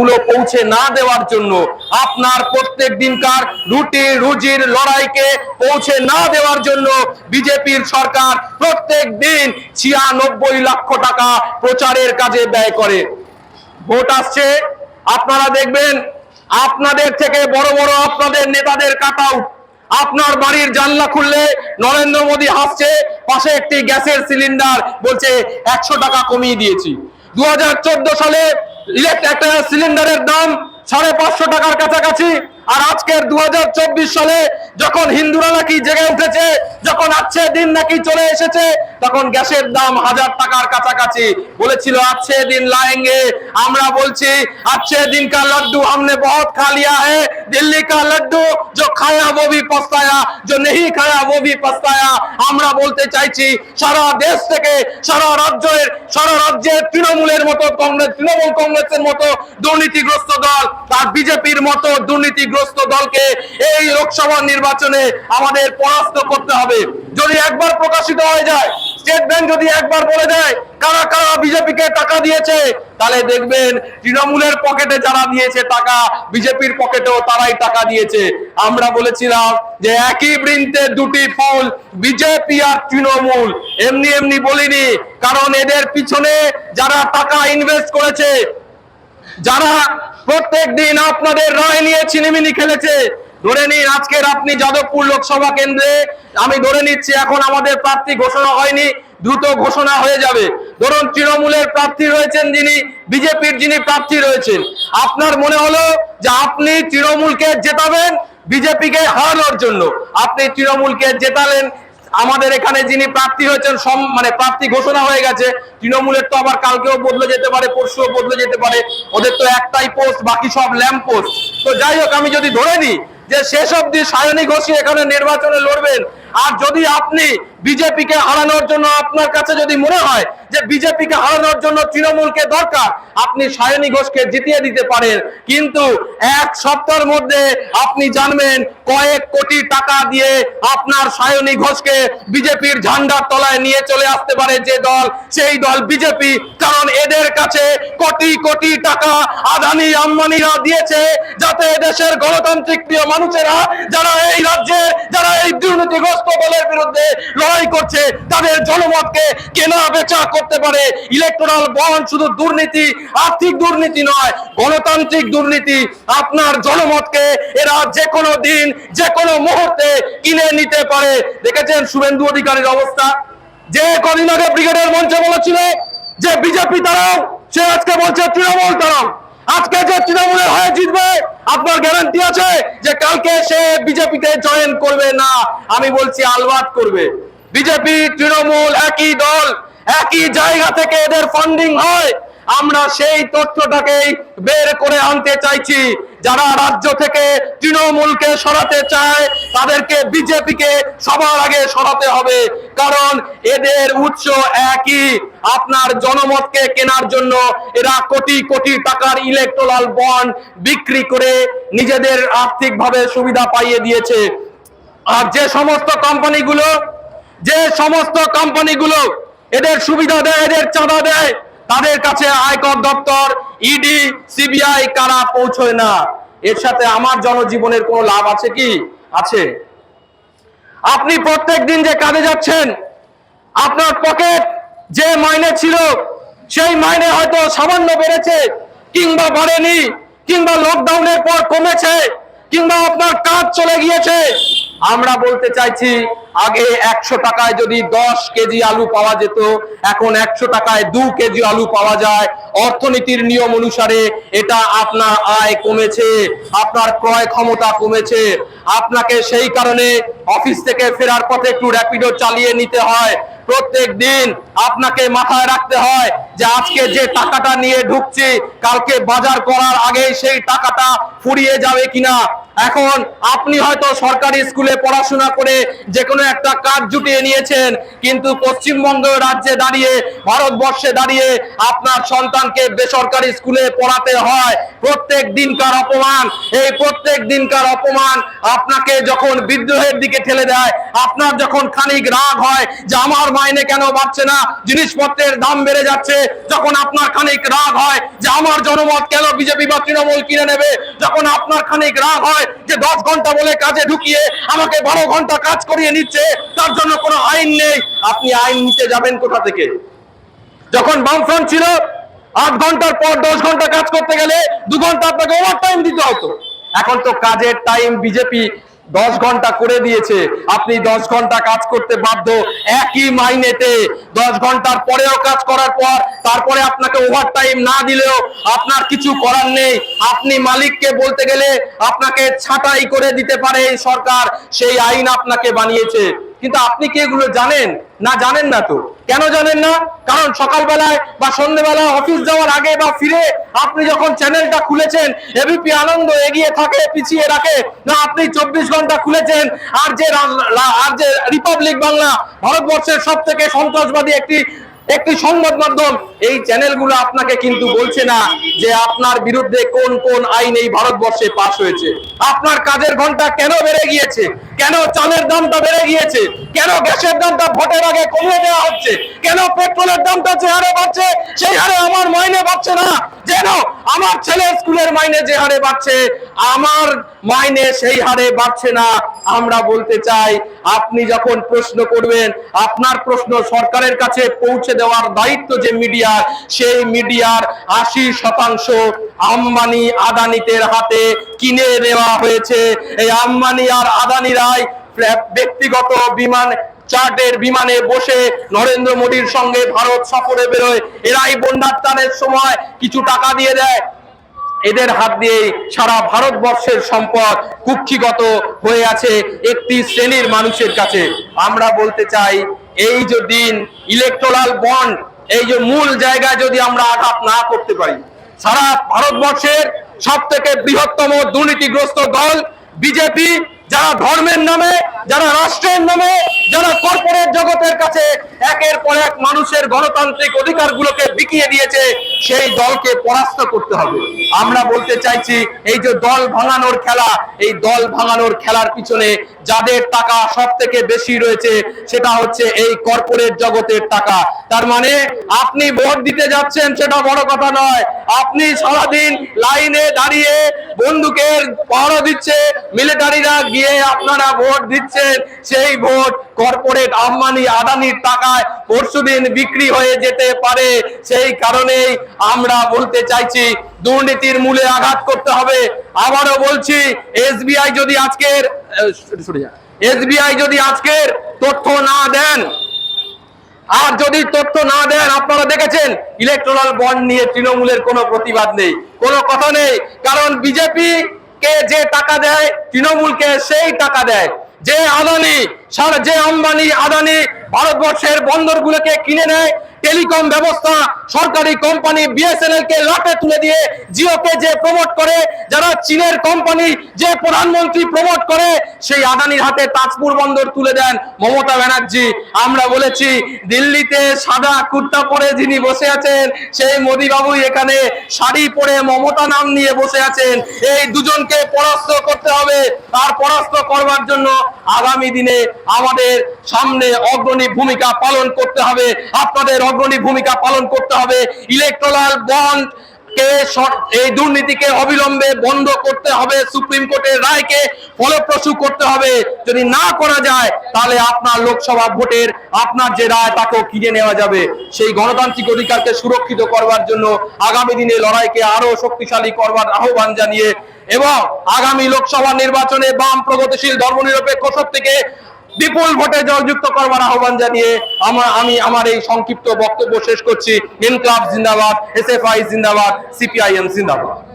গুলো পৌঁছে না দেওয়ার জন্য আপনার প্রত্যেক দিনকার রুটি, রুজির লড়াইকে পৌঁছে না দেওয়ার জন্য বিজেপির সরকার প্রত্যেক দিন ছিয়ানব্বই লক্ষ টাকা প্রচারের কাজে ব্যয় করে। ভোট আসছে, আপনারা দেখবেন আপনাদের থেকে বড় বড় আপনাদের নেতাদের কাটাও আপনার বাড়ির জানলা খুললে নরেন্দ্র মোদী হাসছে, পাশে একটি গ্যাসের সিলিন্ডার বলছে একশো টাকা কমিয়ে দিয়েছি। দু হাজার চোদ্দ সালে একটা সিলিন্ডারের দাম সাড়ে পাঁচশো টাকার কাছাকাছি। আর আজকের দু হাজার চব্বিশ সালে যখন হিন্দুরা নাকি জেগে উঠেছে যখন আজকে দিন নাকি চলে এসেছে, তখন গ্যাসের দাম হাজার টাকার কাছাকাছি। বলেছিল, আজকে দিন লাইঙ্গে। আমরা বলছি, আজকে দিন কা লাড্ডু আমনে বহুত খা লিয়া হে। দিল্লি কা লড্ডু जो খায়া ও ভি পস্তায়া जो নেহি খায়া ও ভি পস্তায়া। আমরা বলতে চাইছি, সারা দেশ থেকে, সারা রাজ্যের সারা রাজ্যের তৃণমূলের মতো কংগ্রেস, তৃণমূল কংগ্রেসের মতো দুর্নীতিগ্রস্ত দল, আর বিজেপির মতো দুর্নীতিগ্রস্ত দলকে এই লোকসভা নির্বাচনে আমাদের পরাস্ত করতে হবে। যদি একবার প্রকাশিত হয়ে যায় স্টেট ব্যাংক যদি একবার বলে দেয়, কারা কারা বিজেপিকে টাকা দিয়েছে, তাহলে দেখবেন তৃণমূলের পকেটে যারা দিয়েছে টাকা, বিজেপির পকেটেও তারাই টাকা দিয়েছে। আমরা বলেছিলাম যে একই বৃন্তে দুটি ফুল, বিজেপি আর তৃণমূল। এমনি এমনি বলিনি, কারণ এদের পিছনে যারা টাকা ইনভেস্ট করেছে, যারা প্রত্যেক দিন আপনাদের রায় নিয়ে ছিনিমিনি খেলেছে ধরে নিন আজকের আপনি যাদবপুর লোকসভা কেন্দ্রে, আমি ধরে নিচ্ছি এখন আমাদের প্রার্থী ঘোষণা হয়নি, দ্রুত ঘোষণা হয়ে যাবে। ধরুন তৃণমূলের প্রার্থী রয়েছেন যিনি, বিজেপির যিনি প্রার্থী রয়েছেন। আপনার মনে হলো যে আপনি তৃণমূলকে জেতাবেন, বিজেপিকে হারানোর জন্য। আপনি তৃণমূলকে জেতালেন, আমাদের এখানে যিনি প্রার্থী হয়েছেন, সম- মানে প্রার্থী ঘোষণা হয়ে গেছে, তৃণমূলের তো আবার কালকেও বদলে যেতে পারে, পরশুও বদলে যেতে পারে, ওদের তো একটাই পোস্ট বাকি সব ল্যাম্প পোস্ট তো যাই হোক, আমি যদি ধরে নিই যে শেষ অব্দি সায়নী ঘোষী এখানে নির্বাচনে লড়বেন আর যদি আপনি বিজেপিকে হারানোর জন্য আপনার কাছে যদি মনে হয় যে বিজেপিকে হারানোর জন্য তৃণমূলকে দরকার, আপনি সায়নী ঘোষকে জিতিয়ে দিতে পারেন। কিন্তু এক সপ্তাহের মধ্যে আপনি জানবেন কয়েক কোটি টাকা দিয়ে আপনার সায়নী ঘোষকে বিজেপির ঝান্ডার তলায় নিয়ে চলে আসতে পারে যে দল, সেই দল বিজেপি। কারণ এদের কাছে কোটি কোটি টাকা আদানি আম্বানিরা দিয়েছে যাতে দেশের গণতান্ত্রিক প্রিয় মানুষেরা, যারা এই রাজ্যে, যারা এই দুর্নীতিগ্রস্ত বিরুদ্ধে লড়াই করছে, তাদের জনমতকে কেনা বেচা করতে পারে। ইলেকট্রাল বন্ড শুধু দুর্নীতি, আর্থিক দুর্নীতি নয়, গণতান্ত্রিক দুর্নীতি আপনার জনমতকে এরা যে কোনো দিন যে কোনো মুহূর্তে কিনে নিতে পারে। দেখেছেন শুভেন্দু অধিকারীর অবস্থা? যে কদিন আগে ব্রিগেডের মঞ্চে বলেছিল যে বিজেপি তারাও সে আজকে বলছে তৃণমূল তারাও আজকে যে তৃণমূলের হয়ে জিতবে আপনার গ্যারান্টি আছে যে কালকে সে বিজেপিতে জয়েন করবে না? আমি বলছি আলবাত করবে। বিজেপি, তৃণমূল একই দল, একই জায়গা থেকে এদের ফান্ডিং হয়। আমরা সেই তথ্যটাকেই বের করে আনতে চাইছি। যারা রাজ্য থেকে তৃণমূলকে সরাতে চায়, তাদেরকে বিজেপিকে সবার আগে সরাতে হবে। কারণ এদের উৎস একই। আপনার জনমতকে কেনার জন্য এরা কোটি কোটি টাকার ইলেকট্রাল বন্ড বিক্রি করে নিজেদের আর্থিকভাবে সুবিধা পাইয়ে দিয়েছে। আর যে সমস্ত কোম্পানিগুলো যে সমস্ত কোম্পানিগুলো এদের সুবিধা দেয়, এদের চাঁদা দেয় তাদের কাছে আয়কর দপ্তর ইডি সিবিআই কারা পৌঁছয় না? এর সাথে আমার জনজীবনের কোনো লাভ আছে কি? আছে। আপনি প্রত্যেক দিন যে কাজে যাচ্ছেন, আপনার পকেট যে মাইনে ছিল, সেই মাইনে হয়তো সামান্য বেড়েছে, কিংবা বাড়েনি, কিংবা লকডাউনের পর কমেছে, কিংবা আপনার কাজ চলে গিয়েছে। আমরা বলতে চাইছি, আগে একশো টাকায় যদি দশ কেজি আলু পাওয়া যেত, এখন একশো টাকায় দু কেজি আলু পাওয়া যায়। অর্থনীতির নিয়ম অনুসারে এটা আপনার আয় কমেছে, আপনার ক্রয় ক্ষমতা কমেছে। আপনাকে সেই কারণে অফিস থেকে ফেরার পথে একটু র্যাপিডো চালিয়ে নিতে হয়। প্রত্যেক দিন আপনাকে মাথায় রাখতে হয় যে আজকে যে টাকাটা নিয়ে ঢুকছি, কালকে বাজার করার আগে সেই টাকাটা ফুরিয়ে যাবে কিনা। এখন আপনি হয়তো সরকারি স্কুলে পড়াশোনা করে যে কোনো একটা কাজ জুটিয়ে নিয়েছেন, কিন্তু পশ্চিমবঙ্গ রাজ্যে দাঁড়িয়ে, ভারতবর্ষে দাঁড়িয়ে আপনার সন্তানকে বেসরকারি স্কুলে পড়াতে হয়। প্রত্যেক দিনকার অপমান, এই প্রত্যেক দিনকার অপমান আপনাকে যখন বিদ্রোহের দিকে ঠেলে দেয়, আপনার যখন খানিক রাগ হয় যে আমার মাইনে কেন বাড়ছে না, জিনিসপত্রের দাম বেড়ে যাচ্ছে, যখন আপনার খানিক রাগ হয় যে আমার জনমত কেন বিজেপি বা তৃণমূল কিনে নেবে, যখন আপনার খানিক রাগ হয় যে দশ ঘণ্টা বলে কাজে ঢুকিয়ে আমাকে বারো ঘণ্টা কাজ করিয়ে নিচ্ছে, তার জন্য কোনো আইন নেই। আপনি আইন নিতে যাবেন কোথা থেকে? যখন বামফ্রন্ট ছিল, আট ঘণ্টার পর দশ ঘণ্টা কাজ করতে গেলে দু ঘণ্টা আপনাকে ওভার টাইম দিতে হতো। এখন তো কাজের টাইম বিজেপি দশ ঘণ্টা করে দিয়েছে। আপনি দশ ঘণ্টা কাজ করতে বাধ্য। একই মাইনেতে দশ ঘণ্টার পরেও কাজ করার পর, তারপরে আপনাকে ওভার টাইম না দিলেও আপনার কিছু করার নেই। আপনি মালিককে বলতে গেলে আপনাকে ছাঁটাই করে দিতে পারে এই সরকার। সেই আইন আপনাকে বানিয়েছে। কিন্তু আপনি কি এগুলো জানেন? না জানেন না তো। কেন জানেন না? কারণ সকালবেলায় বা সন্ধ্যেবেলায় অফিস যাওয়ার আগে বা ফিরে আপনি যখন চ্যানেলটা খুলেছেন, এবিপি আনন্দ এগিয়ে থাকে, পিছিয়ে রাখে। না, আপনি চব্বিশ ঘণ্টা খুলেছেন। আর যে আর যে রিপাবলিক বাংলা ভারতবর্ষের সব থেকে সন্ত্রাসবাদী একটি একটি সংবাদ মাধ্যম, এই চ্যানেলগুলো আপনাকে কিন্তু বলছে না যে আপনার বিরুদ্ধে কোন কোন আইন এই ভারতবর্ষে পাশ হয়েছে। আপনার কাজের ঘণ্টা কেন বেড়ে গিয়েছে? কেন চালের দামটা বেড়ে গিয়েছে? কেন গ্যাসের দামটা ভোটের আগে কমিয়ে দেওয়া হচ্ছে? কেন পেট্রোলের দামটা যে হারে বাড়ছে, সেই হারে আমার মাইনে বাড়ছে না? যেন আমার ছেলের স্কুলের মাইনে যে হারে বাড়ছে, আমার মাইনে সেই হারে বাড়ছে না। আমরা বলতে চাই, আপনি যখন প্রশ্ন করবেন, আপনার প্রশ্ন সরকারের কাছে পৌঁছে দেওয়ার দায়িত্ব যে মিডিয়ার সেই মিডিয়ার আশি শতাংশ আম্বানি আদানিদের হাতে কিনে নেওয়া হয়েছে। এই আম্বানি আর আদানিরাই ব্যক্তিগত বিমান চার্টের বিমানে বসে নরেন্দ্র মোদীর সঙ্গে ভারত সফরে বেরোয়। এরাই বন্যাত্মানের সময় কিছু টাকা দিয়ে দেয়। এদের হাত দিয়ে সারা ভারতবর্ষের সম্পদ কুক্ষিগত হয়ে আছে একটি শ্রেণির মানুষের কাছে। আমরা বলতে চাই এই যে দিন ইলেকট্রাল বন্ড এই যে মূল জায়গায় যদি আমরা আঘাত না করতে পারি, সারা ভারতবর্ষের সব থেকে বৃহত্তম দুর্নীতিগ্রস্ত দল, বিজেপি যারা ধর্মের নামে, যারা রাষ্ট্রের নামে, যারা কর্পোরেট জগতের কাছে একের পর এক মানুষের গণতান্ত্রিক অধিকারগুলোকে বিকিয়ে দিয়েছে, সেই দলকে পরাস্ত করতে হবে। আমরা বলতে চাইছি, এই যে দল ভাঙানোর খেলা, এই দল ভাঙানোর খেলার পিছনে যাদের টাকা সব থেকে বেশি রয়েছে, সেটা হচ্ছে এই কর্পোরেট জগতের টাকা। তার মানে আপনি ভোট দিতে যাচ্ছেন সেটা বড় কথা নয়। আপনি সারাদিন লাইনে দাঁড়িয়ে বন্দুকের পাহারা দিচ্ছে মিলিটারিরা গিয়ে আপনারা ভোট দিচ্ছেন। সেই ভোট কর্পোরেট আম্বানি আদানির টাকায় পরশুদিন বিক্রি হয়ে যেতে পারে। সেই কারণেই আমরা বলতে চাইছি, দুর্নীতির মূলে আঘাত করতে হবে। আবারও বলছি, এসবিআই যদি আজকের এসবিআই যদি আজকের তথ্য না দেন আর যদি তথ্য না দেন, আপনারা দেখেছেন ইলেকট্রাল বন্ড নিয়ে তৃণমূলের কোনো প্রতিবাদ নেই, কোনো কথা নেই। কারণ বিজেপি কে যে টাকা দেয়, তৃণমূলকে সেই টাকা দেয়। যে আদানি সারা যে আম্বানি, আদানি ভারতবর্ষের বন্দরগুলোকে কিনে নেয় টেলিকম ব্যবস্থা, সরকারি কোম্পানি বিএসএনএল কে লাটে তুলে দিয়ে জিওকে যে প্রমোট করে, যারা চীনের কোম্পানি যে প্রধানমন্ত্রী প্রমোট করে, সেই আদানির হাতে তাজপুর বন্দর তুলে দেন মমতা ব্যানার্জি। আমরা বলেছি, দিল্লিতে সাদা কুর্তা পরে যিনি বসে আছেন, সেই মোদী বাবু এখানে শাড়ি পরে মমতা নাম নিয়ে বসে আছেন। এই দুজনকে পরাস্ত করতে হবে। আর পরাস্ত করবার জন্য আগামী দিনে আমাদের সামনে অগ্রণী ভূমিকা পালন করতে হবে। আপনাদের অগ্রণী ভূমিকা পালন করতে হবে। ইলেকট্রাল বন্ড কে এই দুর্নীতিকে অবিলম্বে বন্ধ করতে হবে। সুপ্রিম কোর্টের রায়কে ফলপ্রসূ করতে হবে। যদি না করা যায়, তাহলে আপনার লোকসভা ভোটের আপনার যে রায়, তাকেও কিনে নেওয়া যাবে। সেই গণতান্ত্রিক অধিকারকে সুরক্ষিত করবার জন্য আগামী দিনে লড়াইকে আরও শক্তিশালী করবার আহ্বান জানিয়ে এবং আগামী লোকসভা নির্বাচনে বাম প্রগতিশীল ধর্মনিরপেক্ষ শক্তিকে বিপুল ভোটে জয়যুক্ত করবার আহ্বান জানিয়ে আমার, আমি আমার এই সংক্ষিপ্ত বক্তব্য শেষ করছি। ইনকলাব জিন্দাবাদ এস এফ আই জিন্দাবাদ, সিপিআইএম জিন্দাবাদ।